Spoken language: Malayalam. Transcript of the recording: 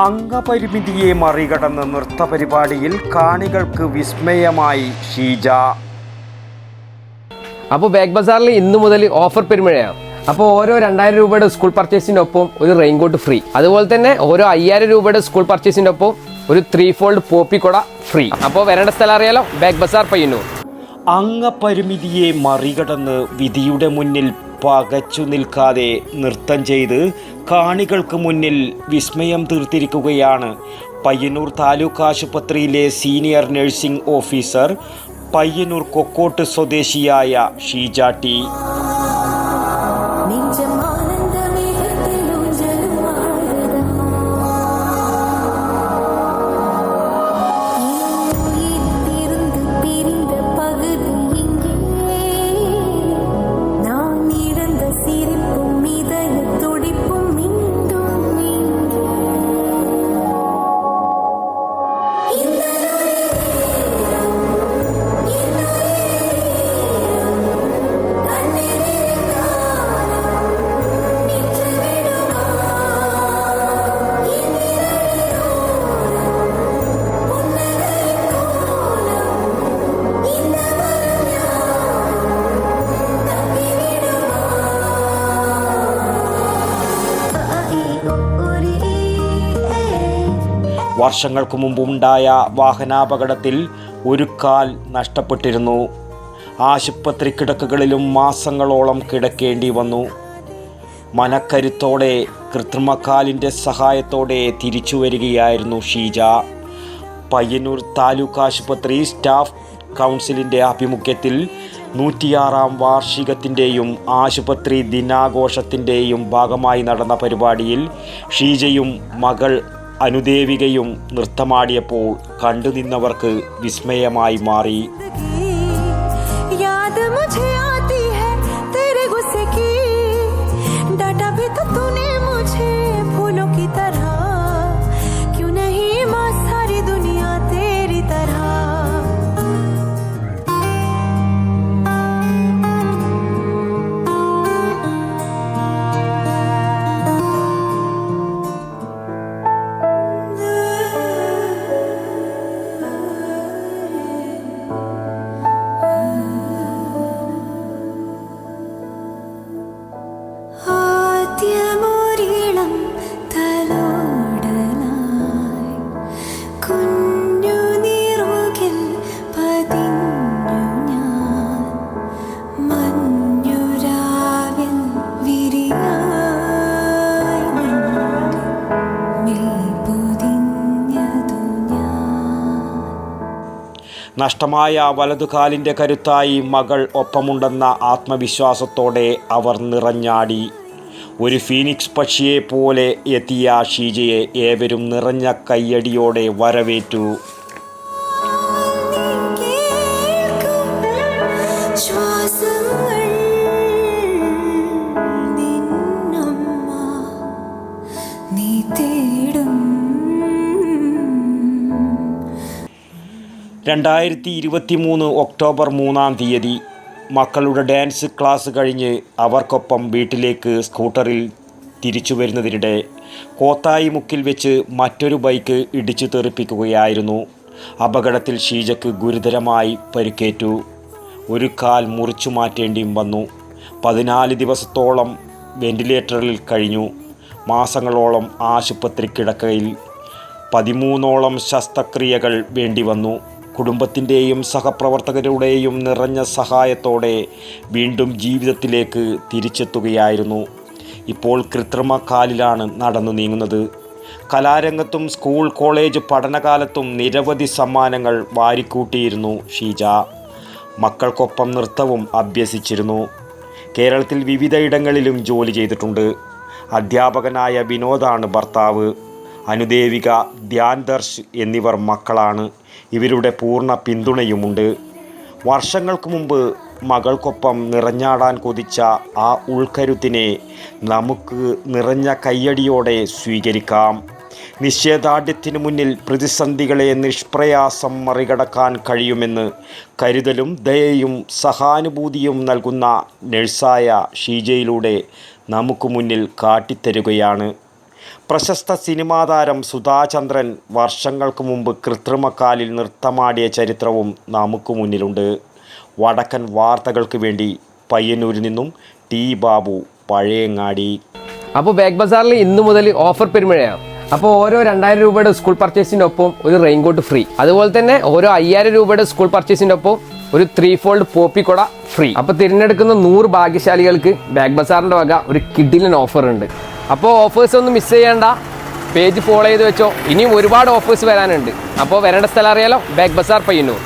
അംഗപരിമിതിയെ മറികടന്ന് നൃത്ത പരിപാടിയിൽ കാണികൾക്ക് വിസ്മയമായി ഷീജ. അപ്പോൾ ബാഗ് ബസാറിൽ ഇന്നു മുതൽ ഓഫർ പെരുമഴയാണ്. അപ്പോൾ ഓരോ രണ്ടായിരം രൂപയുടെ സ്കൂൾ പർച്ചേസിനൊപ്പം ഒരു റെയിൻകോട്ട് ഫ്രീ. അതുപോലെ തന്നെ ഓരോ അയ്യായിരം രൂപയുടെ സ്കൂൾ പർച്ചേസിനൊപ്പം ഒരു ത്രീ ഫോൾഡ് പോപ്പിക്കുട ഫ്രീ. അപ്പോൾ വരേണ്ട സ്ഥലം അറിയാലോ ബാഗ് ബസാർ പയ്യന്നൂർ. അംഗപരിമിതിയെ മറികടന്ന് വിധിയുടെ മുന്നിൽ പകച്ചു നിൽക്കാതെ നൃത്തം ചെയ്ത് കാണികൾക്ക് മുന്നിൽ വിസ്മയം തീർത്തിരിക്കുകയാണ്. പയ്യന്നൂർ താലൂക്ക് ആശുപത്രിയിലെ senior nursing officer Payyanur Kokkottu സ്വദേശിയായ ഷീജ ടി. വർഷങ്ങൾക്ക് മുമ്പുണ്ടായ വാഹനാപകടത്തിൽ ഒരു കാൽ നഷ്ടപ്പെട്ടിരുന്നു. ആശുപത്രി കിടക്കുകളിലും മാസങ്ങളോളം കിടക്കേണ്ടി വന്നു. മനക്കരുത്തോടെ കൃത്രിമക്കാലിന്റെ സഹായത്തോടെ തിരിച്ചു വരികയായിരുന്നു ഷീജ. പയ്യന്നൂർ താലൂക്ക് ആശുപത്രി സ്റ്റാഫ് കൗൺസിലിന്റെ ആഭിമുഖ്യത്തിൽ നൂറ്റിയാറാം വാർഷികത്തിന്റെയും ആശുപത്രി ദിനാഘോഷത്തിന്റെയും ഭാഗമായി നടന്ന പരിപാടിയിൽ ഷീജയും മകൾ അനുദേവികയും നൃത്തമാടിയപ്പോൾ കണ്ടുനിന്നവർക്ക് വിസ്മയമായി മാറി. നഷ്ടമായ വലതുകാലിന്റെ കരുത്തായി മകൾ ഒപ്പമുണ്ടെന്ന ആത്മവിശ്വാസത്തോടെ അവർ നിറഞ്ഞാടി. ഒരു ഫീനിക്സ് പക്ഷിയെ പോലെ എത്തിയ ഷീജയെ ഏവരും നിറഞ്ഞ കയ്യടിയോടെ വരവേറ്റു. നീ തേടും രണ്ടായിരത്തി ഇരുപത്തി മൂന്ന് ഒക്ടോബർ മൂന്നാം തീയതി മക്കളുടെ ഡാൻസ് ക്ലാസ് കഴിഞ്ഞ് അവർക്കൊപ്പം വീട്ടിലേക്ക് സ്കൂട്ടറിൽ തിരിച്ചു വരുന്നതിനിടെ കോത്തായി മുക്കിൽ വെച്ച് മറ്റൊരു ബൈക്ക് ഇടിച്ചു തെറിപ്പിക്കുകയായിരുന്നു. അപകടത്തിൽ ഷീജയ്ക്ക് ഗുരുതരമായി പരിക്കേറ്റു. ഒരു കാൽ മുറിച്ചു മാറ്റേണ്ടിയും വന്നു. പതിനാല് ദിവസത്തോളം വെന്റിലേറ്ററിൽ കഴിഞ്ഞു. മാസങ്ങളോളം ആശുപത്രി കിടക്കയിൽ പതിമൂന്നോളം ശസ്ത്രക്രിയകൾ വേണ്ടി വന്നു. കുടുംബത്തിന്റെയും സഹപ്രവർത്തകരുടെയും നിറഞ്ഞ സഹായത്തോടെ വീണ്ടും ജീവിതത്തിലേക്ക് തിരിച്ചെത്തുകയായിരുന്നു. ഇപ്പോൾ കൃത്രിമ കാലിലാണ് നടന്നു നീങ്ങുന്നത്. കലാരംഗത്തും സ്കൂൾ കോളേജ് പഠനകാലത്തും നിരവധി സമ്മാനങ്ങൾ വാരിക്കൂട്ടിയിരുന്നു ഷീജ. മക്കൾക്കൊപ്പം നൃത്തവും അഭ്യസിച്ചിരുന്നു. കേരളത്തിൽ വിവിധയിടങ്ങളിലും ജോലി ചെയ്തിട്ടുണ്ട്. അധ്യാപകനായ വിനോദാണ് ഭർത്താവ്. അനുദേവിക ധ്യാൻ ദർശ് എന്നിവർ മക്കളാണ്. ഇവരുടെ പൂർണ പിന്തുണയുമുണ്ട്. വർഷങ്ങൾക്ക് മുമ്പ് മകൾക്കൊപ്പം നിറഞ്ഞാടാൻ കൊതിച്ച ആ ഉൾക്കരുത്തിനെ നമുക്ക് നിറഞ്ഞ കയ്യടിയോടെ സ്വീകരിക്കാം. നിഷേധാഢ്യത്തിനു മുന്നിൽ പ്രതിസന്ധികളെ നിഷ്പ്രയാസം മറികടക്കാൻ കഴിയുമെന്ന് കരുതലും ദയയും സഹാനുഭൂതിയും നൽകുന്ന നഴ്സായ ഷീജയിലൂടെ നമുക്ക് മുന്നിൽ കാട്ടിത്തരുകയാണ്. പ്രശസ്ത സിനിമാ താരം സുധാചന്ദ്രൻ വർഷങ്ങൾക്ക് മുമ്പ് കൃത്രിമക്കാലിൽ നൃത്തമാടിയ ചരിത്രവും നമുക്ക് മുന്നിലുണ്ട്. വടക്കൻ വാർത്തകൾക്ക് വേണ്ടി പയ്യന്നൂരിൽ നിന്നും ടി ബാബു പഴയങ്ങാടി. അപ്പോൾ ബാഗ് ബസാറിൽ ഇന്ന് മുതൽ ഓഫർ പെരുമഴയാണ്. അപ്പോൾ ഓരോ രണ്ടായിരം രൂപയുടെ സ്കൂൾ പർച്ചേസിന്റെ ഒപ്പം ഒരു റെയിൻകോട്ട് ഫ്രീ അതുപോലെ തന്നെ ഓരോ അയ്യായിരം രൂപയുടെ സ്കൂൾ പർച്ചേസിന്റെ ഒപ്പം ഒരു ത്രീ ഫോൾഡ് പോപ്പി കൊട ഫ്രീ അപ്പോൾ തിരഞ്ഞെടുക്കുന്ന നൂറ് ഭാഗ്യശാലികൾക്ക് ബാഗ് ബസാറിന്റെ വക ഒരു കിഡിലൻ ഓഫർ ഉണ്ട്. അപ്പോൾ ഓഫേഴ്സ് ഒന്നും മിസ് ചെയ്യേണ്ട. പേജ് ഫോളോ ചെയ്ത് വെച്ചോ. ഇനിയും ഒരുപാട് ഓഫേഴ്സ് വരാനുണ്ട്. അപ്പോൾ വരേണ്ട സ്ഥലം അറിയാലോ? Bag bazaar Payyanur.